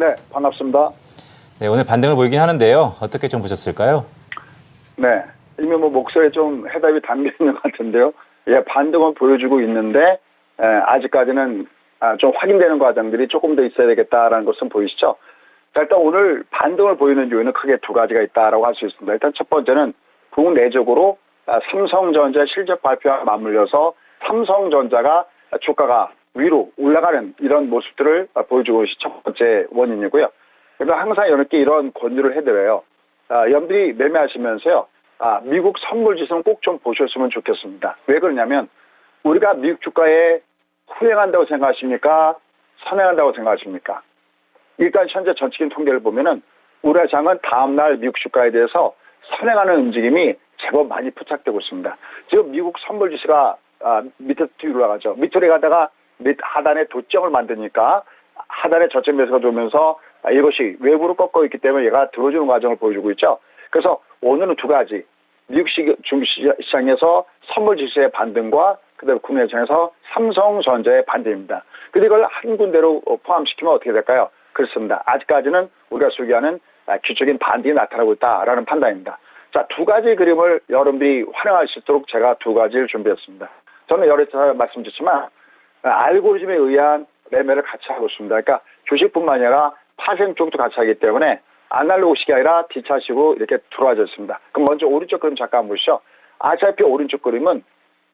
네, 반갑습니다. 네, 오늘 반등을 보이긴 하는데요. 어떻게 좀 보셨을까요? 네, 이미 뭐 목소리에 좀 해답이 담겨 있는 것 같은데요. 예, 반등은 보여주고 있는데 에, 아직까지는 아, 좀 확인되는 과정들이 조금 더 있어야 되겠다라는 것은 보이시죠? 자, 일단 오늘 반등을 보이는 이유는 크게 두 가지가 있다라고 할 수 있습니다. 일단 첫 번째는 국내적으로 아, 삼성전자 실적 발표와 맞물려서 삼성전자가 주가가 위로 올라가는 이런 모습들을 보여주고 있는 첫 번째 원인이고요. 그래서 항상 여러분께 이런 권유를 해드려요. 아, 여러분들이 매매하시면서요. 아, 미국 선물 지수는 꼭 좀 보셨으면 좋겠습니다. 왜 그러냐면 우리가 미국 주가에 후행한다고 생각하십니까? 선행한다고 생각하십니까? 일단 현재 전체적인 통계를 보면은 우리나라장은 다음날 미국 주가에 대해서 선행하는 움직임이 제법 많이 포착되고 있습니다. 지금 미국 선물 지수가 아, 밑에 뒤로 올라가죠. 밑으로 가다가 밑 하단에 도점을 만드니까 하단에 저점 매수가 들어오면서 아, 이것이 외부로 꺾어 있기 때문에 얘가 들어주는 과정을 보여주고 있죠. 그래서 오늘은 두 가지 미국 시, 중시장에서 선물 지수의 반등과 그다음에 국내 시장에서 삼성전자의 반등입니다. 근데 이걸 한 군데로 포함시키면 어떻게 될까요? 그렇습니다. 아직까지는 우리가 소개하는 아, 기적인 반등이 나타나고 있다라는 판단입니다. 자, 두 가지 그림을 여러분들이 활용할 수 있도록 제가 두 가지를 준비했습니다. 저는 여러 차례 말씀드렸지만 아, 알고리즘에 의한 매매를 같이 하고 있습니다. 그러니까 주식뿐만 아니라 파생 쪽도 같이 하기 때문에 아날로그식이 아니라 뒤차식으로 이렇게 들어와져 있습니다. 그럼 먼저 오른쪽 그림 잠깐 보시죠. 어차피 오른쪽 그림은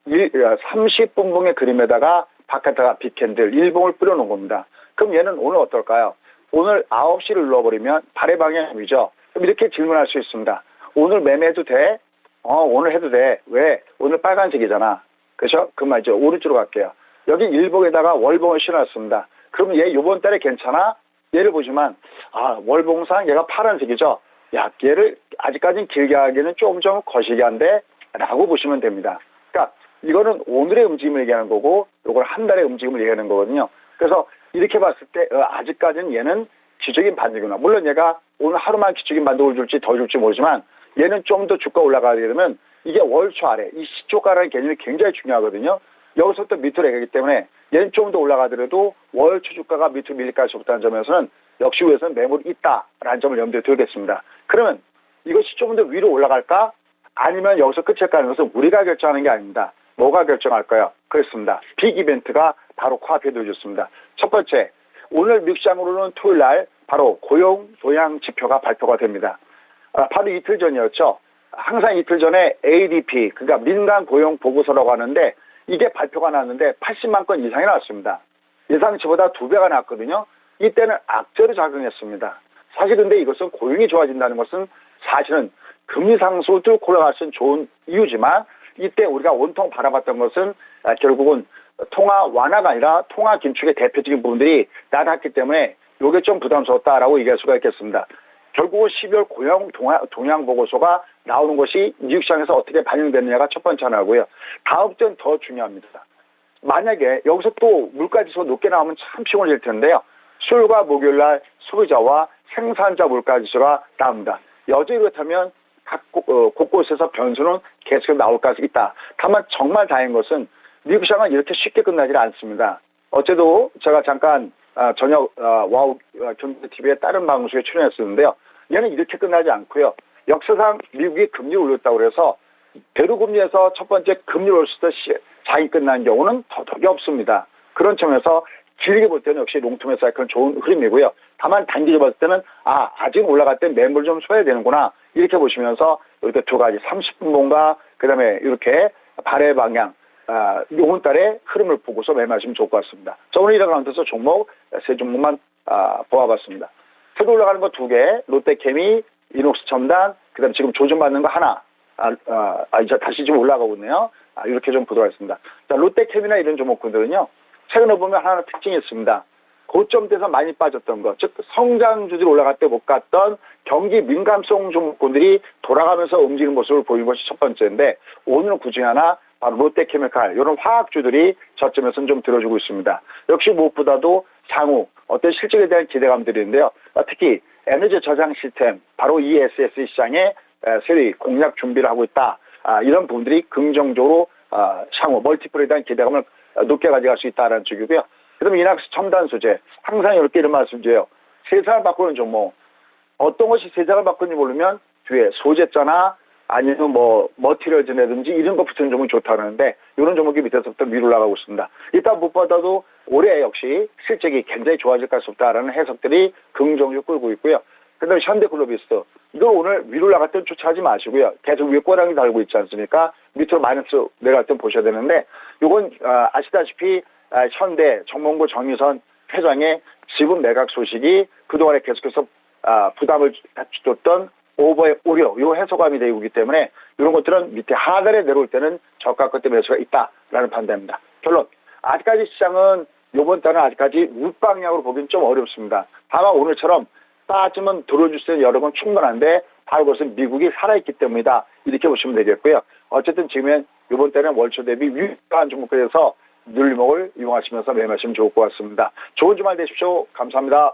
30분봉의 그림에다가 바깥에다가 빅캔들 1봉을 뿌려놓은 겁니다. 그럼 얘는 오늘 어떨까요? 오늘 9시를 눌러버리면 발의 방향이죠. 그럼 이렇게 질문할 수 있습니다. 오늘 매매해도 돼? 어, 오늘 해도 돼. 왜? 오늘 빨간색이잖아. 그죠? 그 말이죠. 오른쪽으로 갈게요. 여기 일봉에다가 월봉을 실어놨습니다. 그럼 얘 요번 달에 괜찮아? 얘를 보지만, 아, 월봉상 얘가 파란색이죠? 야, 얘를 아직까지는 길게 하기에는 조금 좀 거시기 한데, 라고 보시면 됩니다. 그러니까 이거는 오늘의 움직임을 얘기하는 거고, 이걸 한 달의 움직임을 얘기하는 거거든요. 그래서 이렇게 봤을 때, 어, 아직까지는 얘는 기적인 반등이구나. 물론 얘가 오늘 하루만 기적인 반등을 줄지 더 줄지 모르지만, 얘는 좀 더 주가 올라가게 되면 이게 월초 아래, 이 시초가라는 개념이 굉장히 중요하거든요. 여기서부터 밑으로 가기 때문에 얘는 좀 더 올라가더라도 월초 주가가 밑으로 밀릴 가능성이 없다는 점에서는 역시 위에서는 매물이 있다라는 점을 염두에 두겠습니다. 그러면 이것이 좀더 위로 올라갈까? 아니면 여기서 끝일까 하는 것은 우리가 결정하는 게 아닙니다. 뭐가 결정할까요? 그렇습니다. 빅 이벤트가 바로 코앞에 놓여졌습니다. 첫 번째, 오늘 미국시장으로는 토요일 날 바로 고용 도양 지표가 발표가 됩니다. 아, 바로 이틀 전이었죠. 항상 이틀 전에 ADP, 그러니까 민간 고용 보고서라고 하는데 이게 발표가 났는데 80만 건 이상이 나왔습니다. 예상치보다 두 배가 났거든요. 이때는 악재로 작용했습니다. 사실 근데 이것은 고용이 좋아진다는 것은 사실은 금리 상승을 뚫고 올라갈 수 있는 좋은 이유지만 이때 우리가 온통 바라봤던 것은 아, 결국은 통화 완화가 아니라 통화 긴축의 대표적인 부분들이 나타났기 때문에 이게 좀 부담스럽다라고 얘기할 수가 있겠습니다. 결국은 12월 고용 동향 보고서가 나오는 것이 미국 시장에서 어떻게 반영되느냐가 첫 번째 하나고요. 다음 주는 더 중요합니다. 만약에 여기서 또 물가 지수 높게 나오면 참 피곤해질 텐데요. 수요일과 목요일 날 소비자와 생산자 물가 지수가 나옵니다. 여전히 그렇다면 각 어, 곳곳에서 변수는 계속 나올 가능성이 있다. 다만 정말 다행인 것은 미국 시장은 이렇게 쉽게 끝나지 않습니다. 어제도 제가 잠깐 아, 저녁 아, 와우 경제 TV의 다른 방송에 출연했었는데요. 얘는 이렇게 끝나지 않고요. 역사상 미국이 금리를 올렸다고 그래서 대루금리에서 첫 번째 금리를 올렸을 때 장이 끝난 경우는 더더기 없습니다. 그런 점에서 길게 볼 때는 역시 롱텀의 사이클은 좋은 흐름이고요. 다만 단기적으로 봤을 때는 아 아직 올라갈 때 매물 좀 써야 되는구나 이렇게 보시면서 이렇게 두 가지 30분 봉과 그다음에 이렇게 발의 방향 아, 이번 달의 흐름을 보고서 매매하시면 좋을 것 같습니다. 저 오늘 이런 가운데서 종목 세 종목만 아, 보아봤습니다. 새로 올라가는 거 두 개, 롯데 케미, 이녹스 첨단, 그 다음에 지금 조정받는 거 하나. 아, 아, 아, 이제 다시 좀 올라가고 있네요. 아, 이렇게 좀 보도록 하겠습니다. 자, 롯데 케미나 이런 종목군들은요, 최근에 보면 하나 특징이 있습니다. 고점대에서 많이 빠졌던 것, 즉 성장주들이 올라갈 때 못 갔던 경기 민감성 종목군들이 돌아가면서 움직이는 모습을 보이는 것이 첫 번째인데 오늘은 그중에 하나 바로 롯데케미칼 이런 화학주들이 저점에서는 좀 들어주고 있습니다. 역시 무엇보다도 향후 어떤 실적에 대한 기대감들이 있는데요. 특히 에너지 저장 시스템 바로 ESS 시장에 세리 공략 준비를 하고 있다. 아, 이런 부분들이 긍정적으로 아, 향후 멀티플에 대한 기대감을 높게 가져갈 수 있다는 쪽이고요. 그다음에 이낙스 첨단 소재 항상 이렇게 이런 말씀 드려요. 세상을 바꾸는 종목. 어떤 것이 세상을 바꾸는지 모르면 뒤에 소재자나 아니면 뭐 머티리얼즈라든지 이런 거 붙이는 종목이 좋다는데 이런 종목이 밑에서부터 위로 올라가고 있습니다. 일단 무엇보다도 올해 역시 실적이 굉장히 좋아질 가수 없다라는 해석들이 긍정적으로 끌고 있고요. 그다음에 현대글로비스 이거 오늘 위로 땐 쫓아하지 마시고요. 계속 위에 꼬랑이 달고 있지 않습니까? 밑으로 마이너스 내려갈 땐 보셔야 되는데 이건 아, 아시다시피 아, 현대 정몽구 정유선 회장의 지분 매각 소식이 그동안에 계속해서 아, 부담을 줬던 오버의 우려, 요 해소감이 되고 있기 때문에 이런 것들은 밑에 하단에 내려올 때는 저가 끝에 매수가 있다라는 판단입니다. 결론. 아직까지 시장은 요번 달은 아직까지 윗방향으로 보기는 좀 어렵습니다. 다만 오늘처럼 빠지면 들어줄 수 있는 여력은 충분한데 바로 그것은 미국이 살아있기 때문이다. 이렇게 보시면 되겠고요. 어쨌든 지금은 이번 때는 월초 대비 유익한 종목에 대해서 늘목을 이용하시면서 매매하시면 좋을 것 같습니다. 좋은 주말 되십시오. 감사합니다.